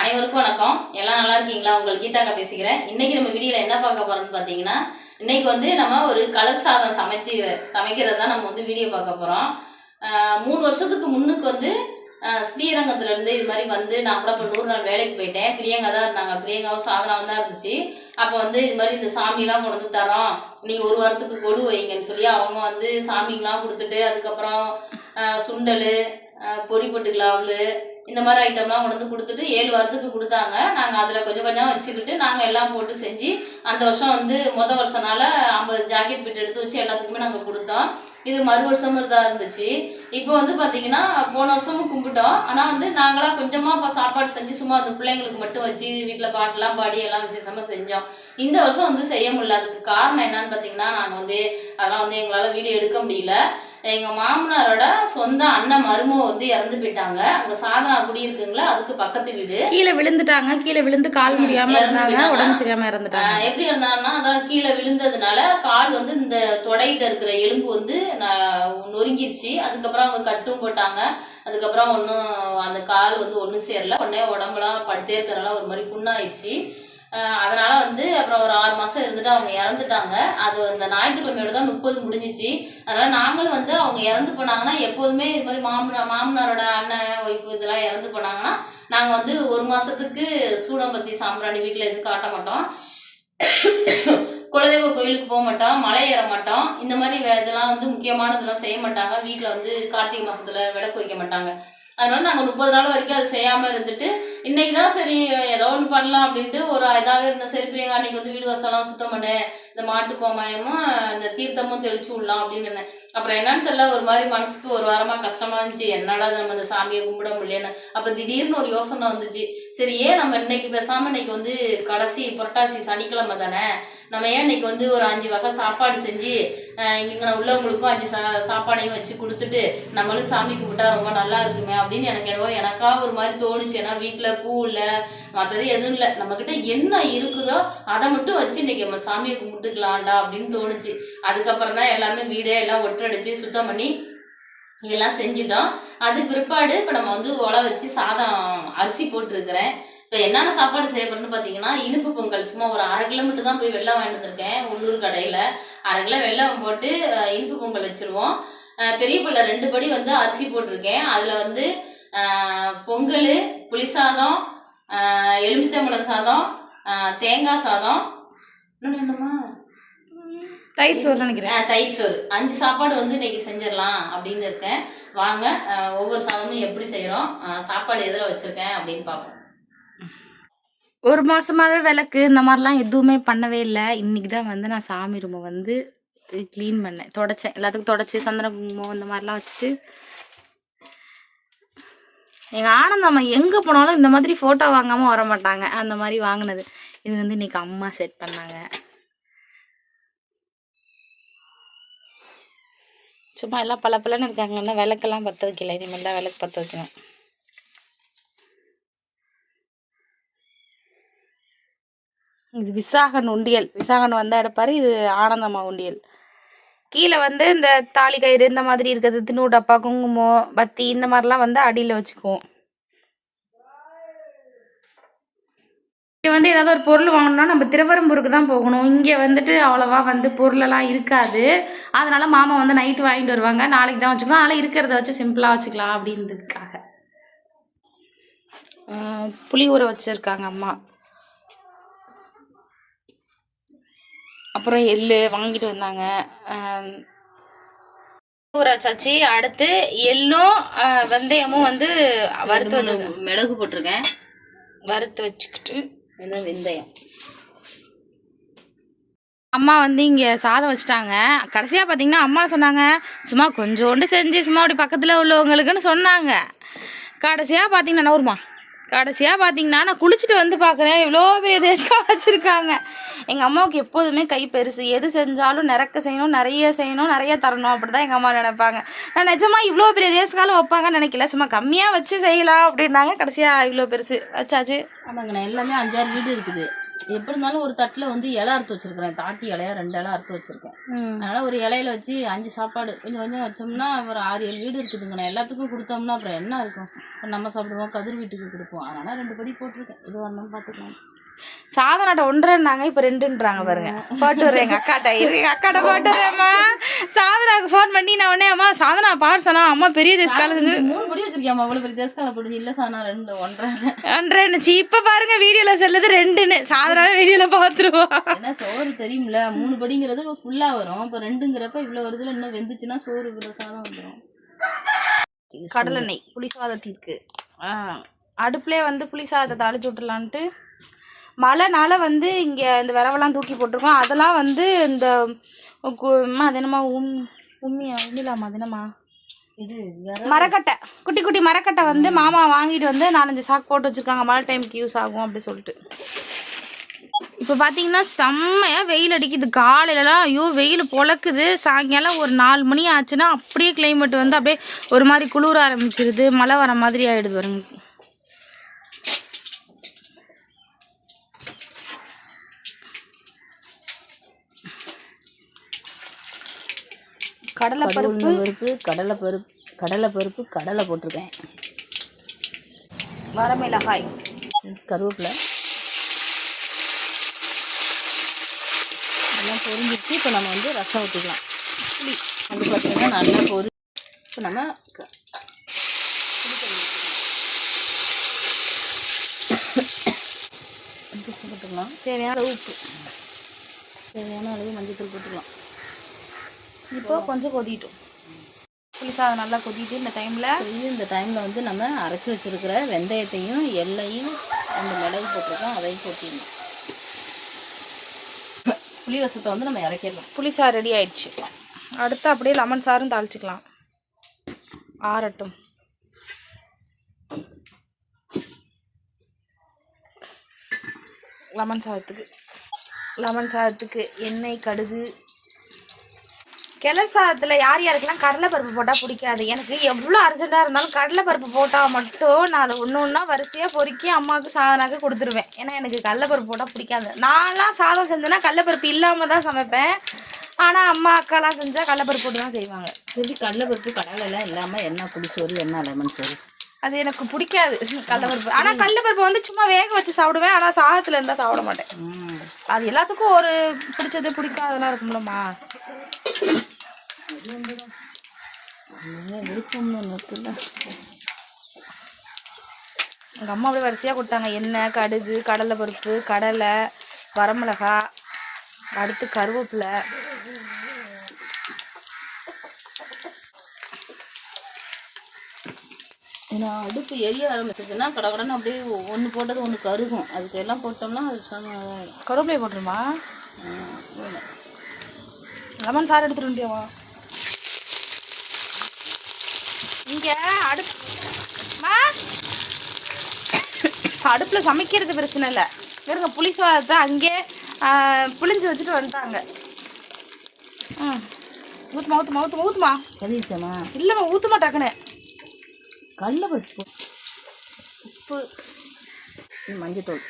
அனைவருக்கும் வணக்கம். எல்லாம் நல்லா இருக்கீங்களா? உங்கள் கீதாக்கா பேசிக்கிறேன். இன்னைக்கு நம்ம வீடியோல என்ன பார்க்க போறோம்னு பார்த்தீங்கன்னா இன்னைக்கு வந்து நம்ம ஒரு கலர் சாதம் சமைச்சு சமைக்கிறது தான் நம்ம வந்து வீடியோ பார்க்க போறோம். மூணு வருஷத்துக்கு முன்னுக்கு வந்து ஸ்ரீரங்கத்துல இருந்து இது மாதிரி வந்து நான் கூட இப்போ நூறு நாள் வேலைக்கு போயிட்டேன். பிரியங்கா தான் இருந்தாங்க. பிரியங்காவும் சாதனாவும் தான் இருந்துச்சு. அப்போ வந்து இது மாதிரி இந்த சாமிலாம் கொண்டு வந்து தரோம் நீங்கள் ஒரு வாரத்துக்கு கொடு வைங்கன்னு சொல்லி அவங்க வந்து சாமிங்கெல்லாம் கொடுத்துட்டு அதுக்கப்புறம் சுண்டல் பொறிப்பட்டு பொரி இந்த மாதிரி ஐட்டம்லாம் கொண்டு வந்து கொடுத்துட்டு ஏழு வாரத்துக்கு கொடுத்தாங்க. நாங்கள் அதில் கொஞ்சம் கொஞ்சம் வச்சுக்கிட்டு நாங்கள் எல்லாம் போட்டு செஞ்சு அந்த வருஷம் வந்து மொத வருஷனால ஐம்பது ஜாக்கெட் பிட் எடுத்து வச்சு எல்லாத்துக்குமே நாங்கள் கொடுத்தோம். இது மறு வருஷம் இதாக இருந்துச்சு. இப்போ வந்து பார்த்தீங்கன்னா போன வருஷமும் கும்பிட்டோம். ஆனால் வந்து நாங்களாம் கொஞ்சமாக இப்போ சாப்பாடு செஞ்சு சும்மா அந்த பிள்ளைங்களுக்கு மட்டும் வச்சு வீட்டில் பாட்டெல்லாம் பாடி எல்லாம் விசேஷமாக செஞ்சோம். இந்த வருஷம் வந்து செய்ய முடியல. அதுக்கு காரணம் என்னன்னு பார்த்தீங்கன்னா நாங்கள் வந்து அதெல்லாம் வந்து எங்களால் வீடியோ எடுக்க முடியல. எங்க மாமனாரோட சொந்த அண்ணன் மருமக வந்து இறந்து போயிட்டாங்க. அங்க சாதனா குடி இருக்குங்களா? அதுக்கு பக்கத்து வீடு. கீழே விழுந்துட்டாங்க. கீழே விழுந்து கால் முடியாம இருந்தாங்க. உடம்பு சரியாம இறந்துட்டாங்க. எப்படி இருந்தாங்கன்னா அதான் கீழே விழுந்ததுனால கால் வந்து இந்த தொடையிட்ட இருக்கிற எலும்பு வந்து நொறுங்கிருச்சு. அதுக்கப்புறம் அவங்க கட்டும் போட்டாங்க. அதுக்கப்புறம் ஒன்றும் அந்த கால் வந்து ஒன்றும் சேரல. உடனே உடம்புலாம் படுத்தே இருக்கிறனால ஒரு மாதிரி புண்ணாயிடுச்சு அதனால வந்து அப்புறம் ஒரு ஆறு மாசம் இருந்துட்டு அவங்க இறந்துட்டாங்க. அது அந்த ஞாயிற்றுக்கிழமையோட தான் முப்பது முடிஞ்சிச்சு. அதனால நாங்களும் வந்து அவங்க இறந்து போனாங்கன்னா எப்போதுமே இது மாதிரி மாமனார் மாமனாரோட அண்ணன் ஒய்ஃப் இதெல்லாம் இறந்து போனாங்கன்னா நாங்க வந்து ஒரு மாசத்துக்கு சூடம்பத்தி சாம்பிராணி வீட்டுல எதுவும் காட்ட மாட்டோம். குலதெய்வ கோயிலுக்கு போக மாட்டோம். மலை ஏற மாட்டோம். இந்த மாதிரி வே- இதெல்லாம் வந்து முக்கியமானதெல்லாம் செய்ய மாட்டாங்க. வீட்டில் வந்து கார்த்திகை மாசத்துல விளக்கு வைக்க மாட்டாங்க. அதனால நாங்கள் முப்பது நாள் வரைக்கும் அது செய்யாமல் இருந்துட்டு இன்னைக்கு தான் சரி ஏதோ ஒன்று பண்ணலாம் அப்படின்ட்டு ஒரு இதாகவே இருந்தேன். சரி பிரியங்கா அன்னைக்கு வந்து வீடு வசலாம் சுத்தம் பண்ணு. இந்த மாட்டு கோமாயமும் இந்த தீர்த்தமும் தெளிச்சு விடலாம் அப்படின்னு இருந்தேன். அப்புறம் என்னன்னு தெரியல ஒரு மாதிரி மனசுக்கு ஒரு வாரமா கஷ்டமா இருந்துச்சு. என்னடா நம்ம இந்த சாமியை கும்பிட முடியலன்னு. அப்ப திடீர்னு ஒரு யோசனை வந்துச்சு. சரி ஏன் நம்ம இன்னைக்கு பேசாம இன்னைக்கு வந்து கடைசி புரட்டாசி சனிக்கிழமை தானே? நம்ம ஏன் இன்னைக்கு வந்து ஒரு அஞ்சு வகை சாப்பாடு செஞ்சு இங்கே உள்ளவங்களுக்கும் அஞ்சு சா சாப்பாடையும் வச்சு கொடுத்துட்டு நம்மளும் சாமி கும்பிட்டா ரொம்ப நல்லா இருக்குமே அப்படின்னு எனக்கு என்னவோ எனக்கா ஒரு மாதிரி தோணுச்சு. ஏன்னா வீட்டில் பூ இல்லை மற்றது எதுவும் இல்லை. நம்மக்கிட்ட என்ன இருக்குதோ அதை மட்டும் வச்சு இன்னைக்கு நம்ம சாமியை விட்டுக்கலாம்டா அப்படின்னு தோணுச்சு. அதுக்கப்புறம் தான் எல்லாமே வீடே எல்லாம் ஒற்றடிச்சு சுத்தம் பண்ணி எல்லாம் செஞ்சுட்டோம். அதுக்கு பிற்பாடு இப்போ நம்ம வந்து உலை வச்சு சாதம் அரிசி போட்டிருக்கிறேன். இப்போ என்னென்ன சாப்பாடு செய்யப்படுறேன்னு பார்த்தீங்கன்னா இனிப்பு பொங்கல். சும்மா ஒரு அரை கிலோமீட்டர் தான் போய் வெள்ளம் வாங்கிட்டு வந்திருக்கேன் உள்ளூர் கடையில். அரை கிலோ வெள்ளம் போட்டு இனிப்பு பொங்கல் வச்சிருவோம். பெரிய பிள்ளை ரெண்டு படி வந்து அரிசி போட்டிருக்கேன். அதில் வந்து பொங்கல் புளிசாதம் அஹ், எலுமிச்சம்பழம் சாதம் தேங்காய் சாதம். இன்னொன்று என்னம்மா தயிர் சோறு நினைக்கிறேன். தயிர் சோறு. அஞ்சு சாப்பாடு வந்து இன்னைக்கு செஞ்சிடலாம் அப்படின்னு இருக்கேன். வாங்க ஒவ்வொரு சாதமும் எப்படி செய்கிறோம் சாப்பாடு எதில் வச்சுருக்கேன் அப்படின்னு பார்ப்போம். ஒரு மாசமாவே விளக்கு இந்த மாதிரிலாம் எதுவுமே பண்ணவே இல்லை. இன்னைக்கு தான் வந்து நான் சாமி ரூமை வந்து க்ளீன் பண்ணேன். தொடச்சேன். எல்லாத்துக்கும் தொடச்சி சந்தன குங்குமம் இந்த மாதிரிலாம் வச்சுட்டு. எங்க ஆனந்த் அம்மா எங்க போனாலும் இந்த மாதிரி போட்டோ வாங்காம வர மாட்டாங்க அந்த மாதிரி வாங்கினது. இது வந்து இன்னைக்கு அம்மா செட் பண்ணாங்க. சும்மா எல்லாம் பல பலன்னு இருக்காங்கன்னா விளக்கெல்லாம் பற்ற வைக்கல. இனிமேல் தான் விளக்கு பற்ற வைக்கணும். இது விசாகன் உண்டியல். விசாகன் வந்தால் எடுப்பார் இது ஆனந்தம்மா உண்டியல். கீழே வந்து இந்த தாலி கயிறு இந்த மாதிரி இருக்கிறது தின்னு டப்பா குங்குமம் பத்தி இந்த மாதிரிலாம் வந்து அடியில் வச்சுக்குவோம். இங்கே வந்து ஏதாவது ஒரு பொருள் வாங்கணும்னா நம்ம திருவரம்பூருக்கு தான் போகணும். இங்கே வந்துட்டு அவ்வளோவா வந்து பொருளெல்லாம் இருக்காது. அதனால மாமா வந்து நைட்டு வாங்கிட்டு வருவாங்க. நாளைக்கு தான் வச்சுக்கணும். அதனால் இருக்கிறத வச்சு சிம்பிளாக வச்சுக்கலாம் அப்படின்றதுக்காக. புளி ஊற வச்சுருக்காங்க அம்மா. அப்புறம் எள்ளு வாங்கிட்டு வந்தாங்க. ஊற வச்சாச்சு. அடுத்து எள்ளும் வெந்தயமும் வந்து வறுத்து வச்சு மிளகு போட்டிருக்கேன். வறுத்து வச்சுக்கிட்டு என்ன வெந்தயம். அம்மா வந்து இங்கே சாதம் வச்சுட்டாங்க. கடைசியாக பார்த்தீங்கன்னா அம்மா சொன்னாங்க சும்மா கொஞ்சோண்டு செஞ்சு சும்மா அப்படி பக்கத்தில் உள்ளவங்களுக்குன்னு சொன்னாங்க. கடைசியாக பார்த்தீங்கன்னா நவுருமா கடைசியாக பார்த்தீங்கன்னா நான் குளிச்சுட்டு வந்து பார்க்குறேன் இவ்வளோ பெரிய தேசக்கா வச்சுருக்காங்க. எங்கள் அம்மாவுக்கு எப்போதுமே கை பெருசு. எது செஞ்சாலும் நிறக்க செய்யணும் நிறைய செய்யணும் நிறைய தரணும். அப்படி தான் எங்கள் அம்மா நினைப்பாங்க. நான் நிஜமா இவ்வளோ பெரிய தேசக்காலம் வைப்பாங்கன்னு நினைக்கல. சும்மா கம்மியாக வச்சு செய்யலாம் அப்படின்னாங்க. கடைசியாக இவ்வளோ பெருசு. வச்சாச்சு ஆமாங்கண்ணா எல்லாமே அஞ்சாறு வீடு இருக்குது. எப்படி இருந்தாலும் ஒரு தட்டில் வந்து இலை அறுத்து வச்சிருக்கிறேன். தாட்டி இலையா ரெண்டு இலை அறுத்து வச்சிருக்கேன். அதனால ஒரு இலையில வச்சு அஞ்சு சாப்பாடு கொஞ்சம் கொஞ்சம் வச்சோம்னா ஒரு ஆறு ஏழு வீடு இருக்குதுங்கண்ணா எல்லாத்துக்கும் கொடுத்தோம்னா அப்புறம் என்ன இருக்கும்? இப்ப நம்ம சாப்பிடுவோம் கதிர் வீட்டுக்கு கொடுப்போம். அதனால ரெண்டு படி போட்டிருக்கேன். இது வரணும் பார்த்துக்கலாம். சாதனாட்ட ஒன்றரைன்னாங்க இப்போ ரெண்டுன்றாங்க பாருங்க. போட்டு வரேன் எங்கள் அக்காட்ட. எங்கள் அக்காட்ட போட்டு வரேம்மா சாதனாக்கு ஃபோன் பண்ணி நான் உடனே அம்மா சாதனா பார் சொன்னா அம்மா பெரிய தேசக்கால செஞ்சு மூணு படி வச்சிருக்கேன் அவ்வளோ பெரிய தேசக்கால பிடிச்சி இல்லை சார் நான் ரெண்டு ஒன்றரை. ஒன்றரைன்னுச்சு இப்போ பாருங்க வீடியோவில் சொல்லுது ரெண்டுன்னு. சாதனாவே வீடியோவில் பார்த்துருவோம் ஏன்னா சோறு தெரியும்ல? மூணு படிங்கிறது ஃபுல்லா வரும். இப்போ ரெண்டுங்கிறப்ப இவ்வளோ வருதுல இன்னும் வெந்துச்சுன்னா சோறு சாதம் வந்துடும் கடலெண்ணெய் புளி சாதத்திற்கு அடுப்புலேயே வந்து புளி சாதத்தை தாளிச்சு விட்டுலான்ட்டு மழைனால வந்து இங்கே இந்த விரவெல்லாம் தூக்கி போட்டிருக்கோம். அதெல்லாம் வந்து இந்த அது என்னம்மா உம் உண்மையா உண்மையிலாமா அது என்னம்மா மரக்கட்டை. குட்டி குட்டி மரக்கட்டை வந்து மாமா வாங்கிட்டு வந்து நாலஞ்சு சாக்கு போட்டு வச்சுருக்காங்க. மழை டைமுக்கு யூஸ் ஆகும் அப்படி சொல்லிட்டு. இப்போ பார்த்தீங்கன்னா செம்மையாக வெயில் அடிக்குது. காலையிலலாம் ஐயோ வெயில் பொழக்குது. சாயங்காலம் ஒரு நாலு மணி ஆச்சுன்னா அப்படியே கிளைமேட் வந்து அப்படியே ஒரு மாதிரி குளிர ஆரம்பிச்சிருது. மழை வர மாதிரி ஆயிடுது பாருங்க. கடலை பருப்பு பருப்பு கடலை பருப்பு கடலை பருப்பு கடலை போட்டிருக்கேன். வரமிளகாய். கருவேப்பிலை. எல்லாம் பொரிஞ்சிருச்சு. இப்போ நம்ம வந்து ரசம் ஊற்றிக்கலாம் புளி. அது பார்த்தீங்கன்னா நல்லா பொரி இப்போ நம்ம போட்டுக்கலாம் தேவையான உப்பு. தேவையான அளவு மஞ்சள் போட்டுக்கலாம். இப்போ கொஞ்சம் கொதிட்டும். புளி சாதம் நல்லா கொதிட்டு இந்த டைமில் இந்த டைமில் வந்து நம்ம அரைச்சி வச்சிருக்கிற வெந்தயத்தையும் எள்ளையும் அந்த மிளகு போட்டிருக்கோம் அதையும் போட்டிடணும். புளி ரசத்தை வந்து நம்ம இறக்கிடலாம். புளி சாறு ரெடி ஆயிடுச்சு. அடுத்து அப்படியே லெமன் சாரும் தாளிச்சிக்கலாம். ஆறட்டும். லெமன் சாதத்துக்கு. லெமன் சாதத்துக்கு எண்ணெய் கடுகு கிளர் சாதத்தில் யார் யாருக்கெல்லாம் கடலைப்பருப்பு போட்டால் பிடிக்காது? எனக்கு எவ்வளோ அர்ஜென்ட்டாக இருந்தாலும் கடலைப்பருப்பு போட்டால் மட்டும் நான் அதை ஒன்று ஒன்றா வரிசையாக பொறுக்கி அம்மாவுக்கு சாதனாக்க கொடுத்துருவேன். ஏன்னா எனக்கு கடலைப்பருப்பு போட்டால் பிடிக்காது. நான்லாம் சாதம் செஞ்சேன்னா கடலைப்பருப்பு இல்லாமல் தான் சமைப்பேன். ஆனால் அம்மா அக்காலாம் செஞ்சால் கடலைப்பருப்பு போட்டு தான் செய்வாங்க. சரி கடலைப்பருப்பு கடலைலாம் இல்லாமல் என்ன புளி சோறு என்ன லெமன் சோறு? அது எனக்கு பிடிக்காது கடலைப்பருப்பு ஆனால் கடலைப்பருப்பு வந்து சும்மா வேக வச்சு சாப்பிடுவேன். ஆனால் சாதத்தில் இருந்தால் சாப்பிட மாட்டேன். அது எல்லாத்துக்கும் ஒரு பிடிச்சது பிடிக்காதெல்லாம் இருக்கும்லம்மா. விருப்பம்னு ஒன்று இருக்குல்ல எங்கள் அம்மா அப்படியே வரிசையாக கொடுத்தாங்க. எண்ணெய் கடுகு கடலைப்பருப்பு கடலை வரமிளகா அடுத்து கருவேப்பிலை. ஏன்னா அடுப்பு எரிய ஆரம்பிச்சதுன்னா கடகடன்னு அப்படியே ஒன்று போட்டது ஒன்று கருகும். அதுக்கு எல்லாம் போட்டோம்னா அது கருவேப்பிலை போட்டுருமா. லெமன் சாறு எடுத்துட்டு வந்துட்டியாவா இங்கே அடுப்பு அடுப்பில் சமைக்கிறது பிரச்சனை இல்லை. இருங்க புளி சாதத்தை அங்கே புளிஞ்சு வச்சுட்டு வந்துட்டாங்க. ம் ஊற்றுமா ஊற்றுமா ஊற்றுமா ஊற்றுமா கதிச்சமா இல்லைம்மா ஊற்றுமா டக்குன்னு. கடலைப்பருப்பு உப்பு. மஞ்சத்தூள்.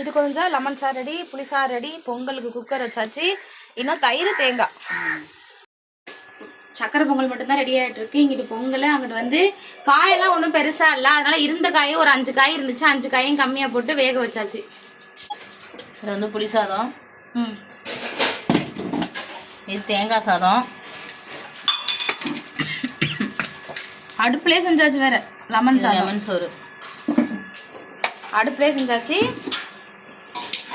இது கொஞ்சம் லெமன் சாறு ரெடி புளி சாறு ரெடி பொங்கலுக்கு குக்கர் வச்சாச்சு. இன்னும் தயிர் தேங்காய். சக்கரை பொங்கல் மட்டும்தான் ரெடி ஆகிட்டு இருக்கு இங்கிட்டு பொங்கல் அங்கிட்டு வந்து காயெல்லாம் ஒன்றும் பெருசா இல்லை. அதனால இருந்த காயும் ஒரு அஞ்சு காய் இருந்துச்சு. அஞ்சு காயும் கம்மியாக போட்டு வேக வச்சாச்சு. இது வந்து புளி சாதம். ம். இது தேங்காய் சாதம். அடுப்புலேயே செஞ்சாச்சு வேற. லெமன் சாதம். லெமன் சோறு. அடுப்புலேயே செஞ்சாச்சு.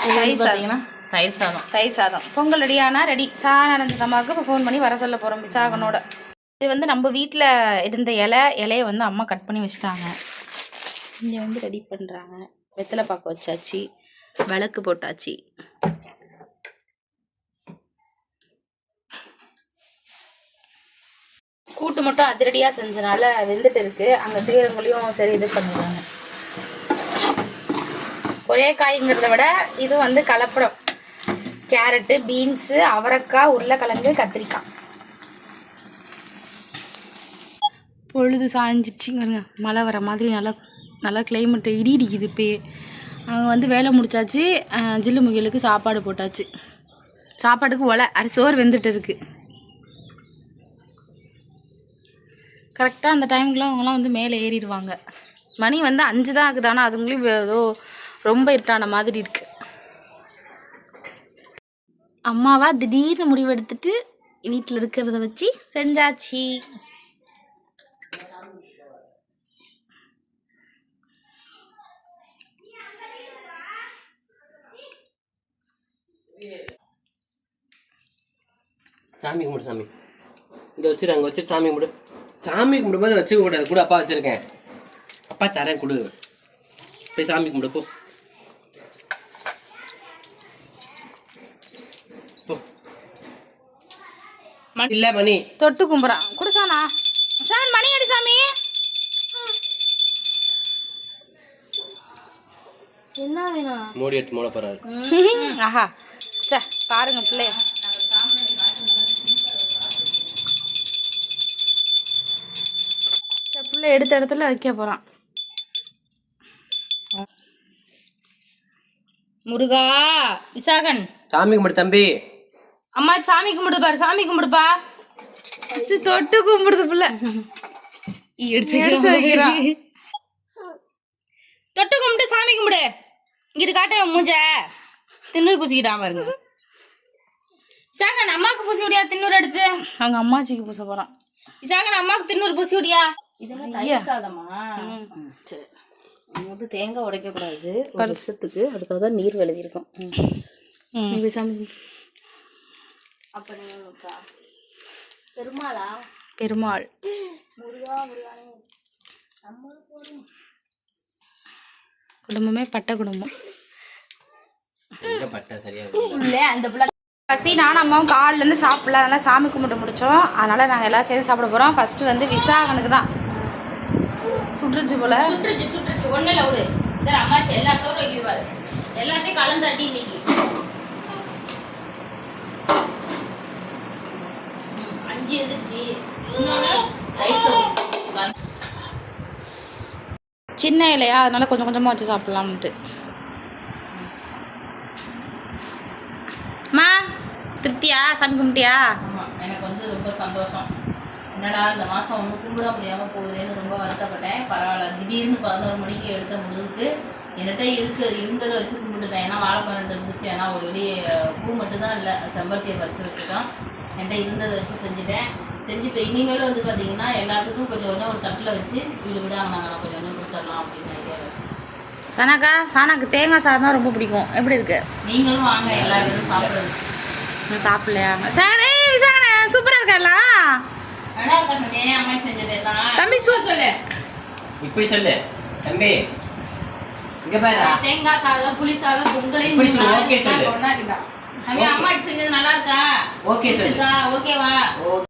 பார்த்தீங்கன்னா தயிர் சாதம். தயிர் சாதம். பொங்கல் ரெடியானா ரெடி சானந்த அம்மாவுக்கு இப்போ ஃபோன் பண்ணி வர சொல்ல போகிறோம் விசாகனோட. இது வந்து நம்ம வீட்டில் இருந்த இலை இலையை வந்து அம்மா கட் பண்ணி வச்சுட்டாங்க. இங்கே வந்து ரெடி பண்ணுறாங்க வெத்தலை பாக்க வச்சாச்சு. விளக்கு போட்டாச்சு. கூட்டு மட்டும் அதிரடியாக செஞ்சனால வெந்துட்டு இருக்கு. அங்கே செய்கிறவங்களையும் சரி இது பண்ணிடுவாங்க ஒரே காய்ங்கிறத விட இது வந்து கலப்படம். கேரட்டு பீன்ஸு அவரைக்காய் உருளைக்கிழங்கு கத்திரிக்காய். பொழுது சாஞ்சிச்சுங்க மழை வர மாதிரி நல்லா நல்லா கிளைமேட்டு இடி இடிக்குது இப்போயே. அங்கே வந்து வேலை முடிச்சாச்சு. ஜில்லு முகிலுக்கு சாப்பாடு போட்டாச்சு. சாப்பாட்டுக்கு ஒலை அரிசி சோறு வெந்துட்டு இருக்குது கரெக்டாக அந்த டைமுக்குலாம் அவங்களாம் வந்து மேலே ஏறிடுவாங்க. மணி வந்து அஞ்சு தான் ஆகுது. ஆனால் அதுங்களையும் ஏதோ ரொம்ப இருட்டான மாதிரி இருக்குது அம்மாவா திடீர்னு முடிவெடுத்துட்டு வீட்டில் இருக்கிறத வச்சு செஞ்சாச்சு. சாமி கும்பிடு சாமி. இதை வச்சுரு அங்கே வச்சுட்டு சாமி கும்பிடு. சாமி கும்பிடும்போது வச்சுக்க கூடாது கூட அப்பா வச்சுருக்கேன். அப்பா தரேன் கொடு. போய் சாமி கும்பிடு போ. இல்ல மணி. தொட்டு கும்புறான் குடிசானா சாமி. மணி அடி சாமி. என்ன வேணும்? மூடி எடுத்து மூட போறாரு ஆஹா. சே பாருங்க பிள்ளைய சே பிள்ளை எடுத்த இடத்துல வைக்க போறான். முருகா விசாகன். சாமி கும்பிடு தம்பி. அம்மா சாமி கும்பிடு பாரு சாமி கும்பிடுப்பா. தொட்டு கும்பிடுது பிள்ளை. தொட்டு கும்பிட்டு சாமி கும்பிடு. இங்கிட்டு காட்ட மூஞ்ச. திண்ணூறு பூசிக்கிட்டான் பாருங்க. சாகன் அம்மாவுக்கு பூசி விடியா திண்ணூறு எடுத்து? அவங்க அம்மாச்சிக்கு பூச போறான். சாகன் அம்மாவுக்கு திண்ணூறு பூசி விடியா? இதெல்லாம் தயிர் சாதமா? சரி. வந்து தேங்காய் உடைக்கக்கூடாது. ஒரு வருஷத்துக்கு அதுக்காக தான் நீர் விளைவிருக்கோம். சாமி பெருமாளா? பெருமாள். குடும்பமே பட்ட குடும்பம். எங்க பட்டா சரியா இல்லை அந்த பிள்ளை பசி நானும் அம்மாவும் காலில் இருந்து சாப்பிடல. அதனால சாமி கும்பிட்டு முடிச்சோம். அதனால நாங்கள் எல்லாம் சேர்ந்து சாப்பிட போகிறோம் ஃபர்ஸ்ட் வந்து விசாகனுக்கு தான். சுற்றுச்சு போல. சுற்றுச்சு சுற்றுச்சு. ஒன்றும் இல்லை விடு அம்மாச்சி எல்லா சோறும் வைக்குவாரு எல்லாத்தையும் கலந்து அடி இன்னைக்கு. அஞ்சு எதிர்ச்சி சின்ன இலையா? அதனால கொஞ்சம் கொஞ்சமாக வச்சு சாப்பிட்லாம்ட்டு அம்மா திருப்தியா? சாமி கும்பிட்டியா? ஆமா எனக்கு வந்து ரொம்ப சந்தோஷம். என்னடா இந்த மாதம் ஒன்றும் கும்பிட முடியாமல் போகுதேன்னு ரொம்ப வருத்தப்பட்டேன். பரவாயில்ல திடீர்னு பதினோரு மணிக்கு எடுத்த முடிவுக்கு என்கிட்ட இருக்கு. இருந்ததை வச்சு கும்பிட்டுட்டேன். ஏன்னா வாழைப்பழம் இருந்துச்சு. ஏன்னா ஒரு வெளியே பூ மட்டும்தான் இல்லை செம்பருத்தியை பறித்து வச்சுட்டோம். என்கிட்ட இருந்ததை வச்சு செஞ்சுட்டேன். செஞ்சு இப்போ இனிமேலும் வந்து பார்த்தீங்கன்னா எல்லாத்துக்கும் கொஞ்சம் கொஞ்சம் ஒரு தட்டில் வச்சு வீடு விட நாங்கள் கொஞ்சம் கொஞ்சம் கொடுத்துடலாம் அப்படின்னு ஐடியாவில் சனாக்கா சானாக்கு தேங்காய் சாதம் தான் ரொம்ப பிடிக்கும். எப்படி இருக்கு? நீங்களும் வாங்க எல்லா பேரும் சாப்பிடுறது நான் சாப்பிடலையா? சாணே விசாகனே சூப்பராக நல்லா இருக்கா சொன்னே அம்மா செஞ்சது எல்லாம். தம்பி சூப் சொல்லு. இப்படி சொல்லு. தம்பி இங்க பாரு. தேங்காய் சாதம் புளி சாதம் பொங்கலையும் சொல்லு, அம்மாக்கு செஞ்சது நல்லா இருக்கா? சொல்லு. பிடிச்சிருக்கா? ஓகேவா